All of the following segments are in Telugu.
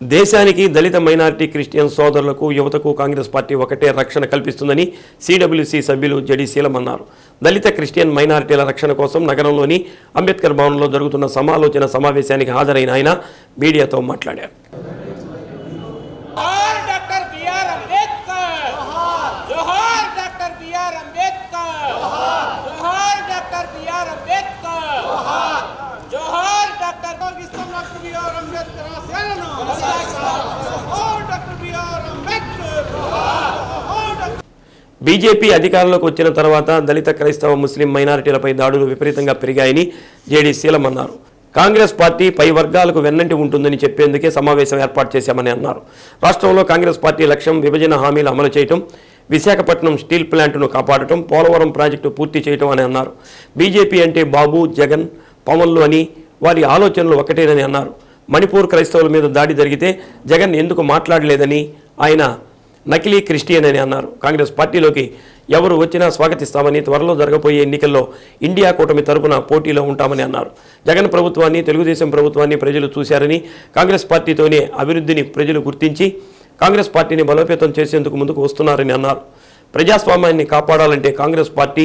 దేశానికి దళిత మైనారిటీ క్రిస్టియన్ సోదరులకు యువతకు కాంగ్రెస్ పార్టీ ఒకటే రక్షణ కల్పిస్తుందని సిడబ్ల్యూసి సభ్యులు జడి శీలమన్నారు. దళిత క్రిస్టియన్ మైనారిటీల రక్షణ కోసం నగరంలోని అంబేద్కర్ భవన్లో జరుగుతున్న సమాలోచన సమావేశానికి హాజరైన ఆయన మీడియాతో మాట్లాడారు. అంబేద్కర్! బీజేపీ అధికారంలోకి వచ్చిన తర్వాత దళిత క్రైస్తవ ముస్లిం మైనారిటీలపై దాడులు విపరీతంగా పెరిగాయని జేడీ శీలం అన్నారు కాంగ్రెస్ పార్టీ పై వర్గాలకు వెన్నంటి ఉంటుందని చెప్పేందుకే సమావేశం ఏర్పాటు చేశామని అన్నారు. రాష్ట్రంలో కాంగ్రెస్ పార్టీ లక్ష్యం విభజన హామీలు అమలు చేయటం విశాఖపట్నం స్టీల్ ప్లాంట్ను కాపాడటం పోలవరం ప్రాజెక్టు పూర్తి చేయటం అని అన్నారు. బీజేపీ అంటే బాబు జగన్ పవన్లు అని వారి ఆలోచనలు ఒకటేనని అన్నారు. మణిపూర్ క్రైస్తవుల మీద దాడి జరిగితే జగన్ ఎందుకు మాట్లాడలేదని ఆయన నకిలీ క్రిస్టియన్ అని అన్నారు. కాంగ్రెస్ పార్టీలోకి ఎవరు వచ్చినా స్వాగతిస్తామని త్వరలో జరగబోయే ఎన్నికల్లో ఇండియా కూటమి తరపున పోటీలో ఉంటామని అన్నారు. జగన్ ప్రభుత్వాన్ని తెలుగుదేశం ప్రభుత్వాన్ని ప్రజలు చూశారని కాంగ్రెస్ పార్టీతోనే అభివృద్ధిని ప్రజలు గుర్తించి కాంగ్రెస్ పార్టీని బలోపేతం చేసేందుకు ముందుకు వస్తున్నారని అన్నారు. ప్రజాస్వామ్యాన్ని కాపాడాలంటే కాంగ్రెస్ పార్టీ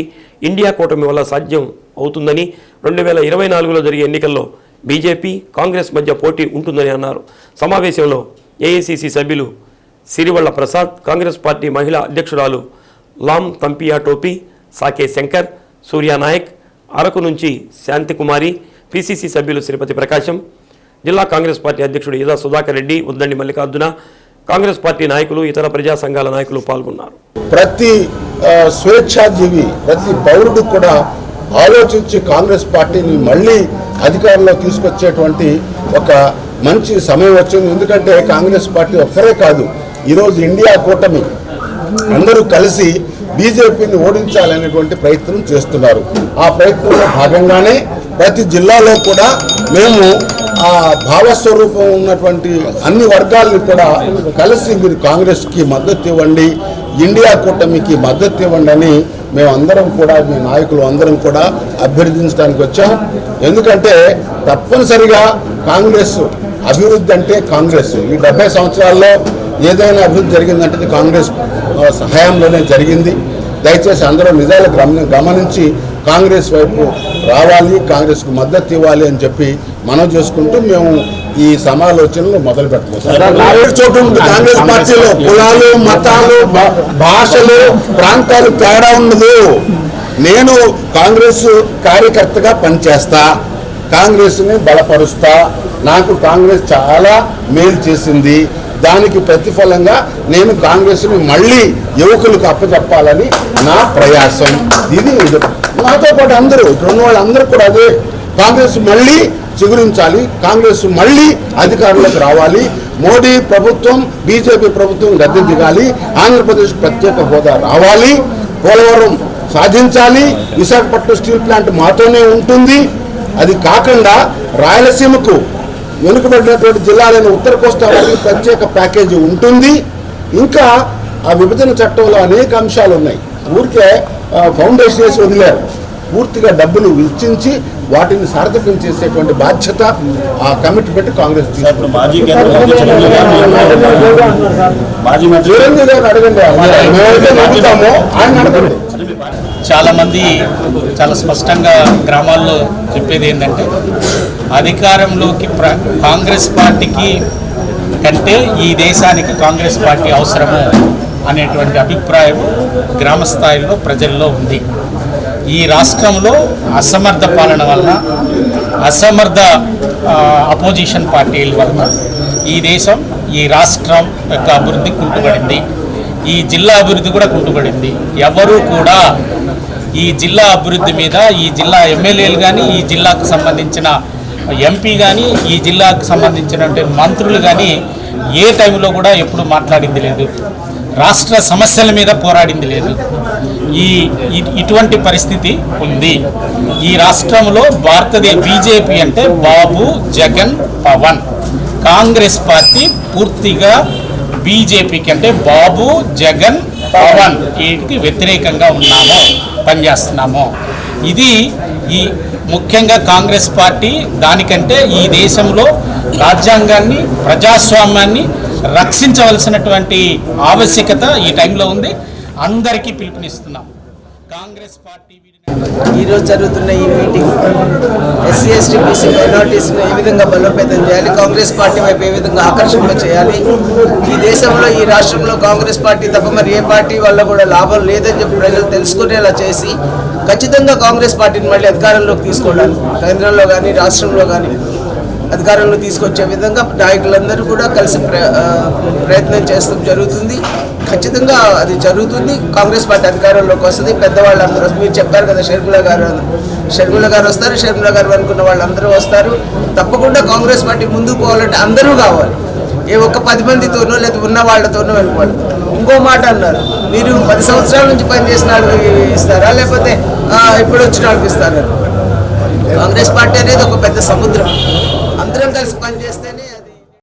ఇండియా కూటమి వల్ల సాధ్యం అవుతుందని రెండు వేల ఇరవై నాలుగులో జరిగే ఎన్నికల్లో బీజేపీ కాంగ్రెస్ మధ్య పోటీ ఉంటుందని అన్నారు. సమావేశంలో ఏఐసిసి సభ్యులు సిరివళ్ళ ప్రసాద్ కాంగ్రెస్ పార్టీ మహిళా అధ్యక్షురాలు లామ్ తంపియా టోపీ సాకే శంకర్ సూర్యానాయక్ అరకు నుంచి శాంతికుమారి పిసిసి సభ్యులు శ్రీపతి ప్రకాశం జిల్లా కాంగ్రెస్ పార్టీ అధ్యక్షుడు ఇదా సుధాకర్ రెడ్డి ఉద్దండి మల్లికార్జున కాంగ్రెస్ పార్టీ నాయకులు ఇతర ప్రజా సంఘాల నాయకులు పాల్గొన్నారు. ప్రతి స్వేచ్ఛాజీవి ప్రతి పౌరుడు కూడా ఆలోచించి కాంగ్రెస్ పార్టీని మళ్ళీ అధికారంలో తీసుకొచ్చేటువంటి ఒక మంచి సమయం వచ్చింది. ఎందుకంటే కాంగ్రెస్ పార్టీ ఒక్కరే కాదు ఈరోజు ఇండియా కూటమి అందరూ కలిసి బీజేపీని ఓడించాలనేటువంటి ప్రయత్నం చేస్తున్నారు. ఆ ప్రయత్నంలో భాగంగానే ప్రతి జిల్లాలో కూడా మేము ఆ భావస్వరూపం ఉన్నటువంటి అన్ని వర్గాలను కూడా కలిసి మీరు కాంగ్రెస్కి మద్దతు ఇవ్వండి ఇండియా కూటమికి మద్దతు ఇవ్వండి అని మేమందరం కూడా మీ నాయకులు అందరం కూడా అభ్యర్థించడానికి వచ్చాం. ఎందుకంటే తప్పనిసరిగా కాంగ్రెస్ అభివృద్ధి అంటే కాంగ్రెస్. ఈ డెబ్బై సంవత్సరాల్లో ఏదైనా అభివృద్ధి జరిగిందంటే కాంగ్రెస్ సహాయంలోనే జరిగింది. దయచేసి అందరూ నిజాలు గమనించి కాంగ్రెస్ వైపు రావాలి కాంగ్రెస్కు మద్దతు ఇవ్వాలి అని చెప్పి మనం చేసుకుంటూ మేము ఈ సమాలోచనలు మొదలు ఉంది. కాంగ్రెస్ పార్టీలో కులాలు మతాలు భాషలు ప్రాంతాలు తేడా ఉండదు. నేను కాంగ్రెస్ కార్యకర్తగా పనిచేస్తా కాంగ్రెస్ని బలపరుస్తా నాకు కాంగ్రెస్ చాలా మేలు చేసింది. దానికి ప్రతిఫలంగా నేను కాంగ్రెస్ని మళ్ళీ యువకులకు అప్పచెప్పాలని నా ప్రయాసం. ఇది ఇది. నాతో పాటు అందరూ ఇక్కడ ఉన్న వాళ్ళందరూ కూడా అదే కాంగ్రెస్ మళ్ళీ చిగురించాలి కాంగ్రెస్ మళ్ళీ అధికారంలోకి రావాలి మోడీ ప్రభుత్వం బీజేపీ ప్రభుత్వం గద్దె దిగాలి ఆంధ్రప్రదేశ్ ప్రత్యేక హోదా రావాలి పోలవరం సాధించాలి విశాఖపట్నం స్టీల్ ప్లాంట్ మాతోనే ఉంటుంది. అది కాకుండా రాయలసీమకు వెనుకబడినటువంటి జిల్లాలైన ఉత్తర కోస్తా వారికి ప్రత్యేక ప్యాకేజీ ఉంటుంది. ఇంకా ఆ విభజన చట్టంలో అనేక అంశాలు ఉన్నాయి. ఊరికే ఫౌండేషన్ వేసి వదిలేరు. పూర్తిగా డబ్బులు విచ్చించి వాటిని సార్థకం చేసేటువంటి బాధ్యత ఆ కమిట్మెంట్ కాంగ్రెస్ చిరంజీవి గారు అడగండి. ఆయన అడగండి. చాలామంది చాలా స్పష్టంగా గ్రామాల్లో చెప్పేది ఏంటంటే అధికారంలోకి కాంగ్రెస్ పార్టీకి కంటే ఈ దేశానికి కాంగ్రెస్ పార్టీ అవసరము. అనేటువంటి అభిప్రాయం గ్రామ స్థాయిలో ప్రజల్లో ఉంది. ఈ రాష్ట్రంలో అసమర్థ పాలన వలన అసమర్థ అపోజిషన్ పార్టీల వలన ఈ దేశం ఈ రాష్ట్రం యొక్క అభివృద్ధి కుంటుపడింది. ఈ జిల్లా అభివృద్ధి కూడా కుంటుపడింది. ఎవరు కూడా ఈ జిల్లా అభివృద్ధి మీద ఈ జిల్లా ఎమ్మెల్యేలు కానీ ఈ జిల్లాకు సంబంధించిన ఎంపీ కానీ ఈ జిల్లాకు సంబంధించినటువంటి మంత్రులు కానీ ఏ టైంలో కూడా ఎప్పుడు మాట్లాడింది లేదు. రాష్ట్ర సమస్యల మీద పోరాడింది లేదు. ఈ ఇటువంటి పరిస్థితి ఉంది. ఈ రాష్ట్రంలో భారతదేశ బీజేపీ అంటే బాబు జగన్ పవన్. కాంగ్రెస్ పార్టీ పూర్తిగా బీజేపీకి అంటే బాబు జగన్ పవన్ వీటికి వ్యతిరేకంగా ఉన్నాము పనిచేస్తున్నాము. ఇది ఈ ముఖ్యంగా కాంగ్రెస్ పార్టీ దానికంటే ఈ దేశంలో రాజ్యాంగాన్ని ప్రజాస్వామ్యాన్ని రక్షించవలసినటువంటి ఆవశ్యకత ఈ టైంలో ఉంది. అందరికీ పిలుపునిస్తున్నాం. కాంగ్రెస్ పార్టీ ఈరోజు జరుగుతున్న ఈ మీటింగ్ ఎస్సీ ఎస్టీ బీసీ మైనార్టీస్ను ఏ విధంగా బలోపేతం చేయాలి? కాంగ్రెస్ పార్టీ వైపు ఏ విధంగా ఆకర్షణ చేయాలి? ఈ దేశంలో ఈ రాష్ట్రంలో కాంగ్రెస్ పార్టీ తప్ప మరి ఏ పార్టీ వల్ల కూడా లాభం లేదని చెప్పి ప్రజలు తెలుసుకునేలా చేసి ఖచ్చితంగా కాంగ్రెస్ పార్టీని మళ్ళీ అధికారంలోకి తీసుకోవడానికి కేంద్రంలో కానీ రాష్ట్రంలో కానీ అధికారంలో తీసుకొచ్చే విధంగా నాయకులందరూ కూడా కలిసి ప్ర- ప్రయత్నం చేస్తూ జరుగుతుంది. ఖచ్చితంగా అది జరుగుతుంది. కాంగ్రెస్ పార్టీ అధికారంలోకి వస్తుంది. పెద్దవాళ్ళందరూ అందరూ మీరు చెప్పారు కదా షర్మిల గారు షర్మిల గారు వస్తారు షర్మిల గారు అనుకున్న వాళ్ళందరూ వస్తారు. తప్పకుండా కాంగ్రెస్ పార్టీ ముందుకు పోవాలంటే అందరూ కావాలి. ఏ ఒక్క పది మందితోనో లేదా ఉన్న వాళ్ళతోనో వెళ్ళిపోవాలి. ఇంకో మాట అన్నారు మీరు పది సంవత్సరాల నుంచి పనిచేసిన వాళ్ళకి ఇస్తారా? లేకపోతే ఇప్పుడు వచ్చిన వాళ్ళకి ఇస్తారా? కాంగ్రెస్ పార్టీ అనేది ఒక పెద్ద సముద్రం. అందరం కలిసి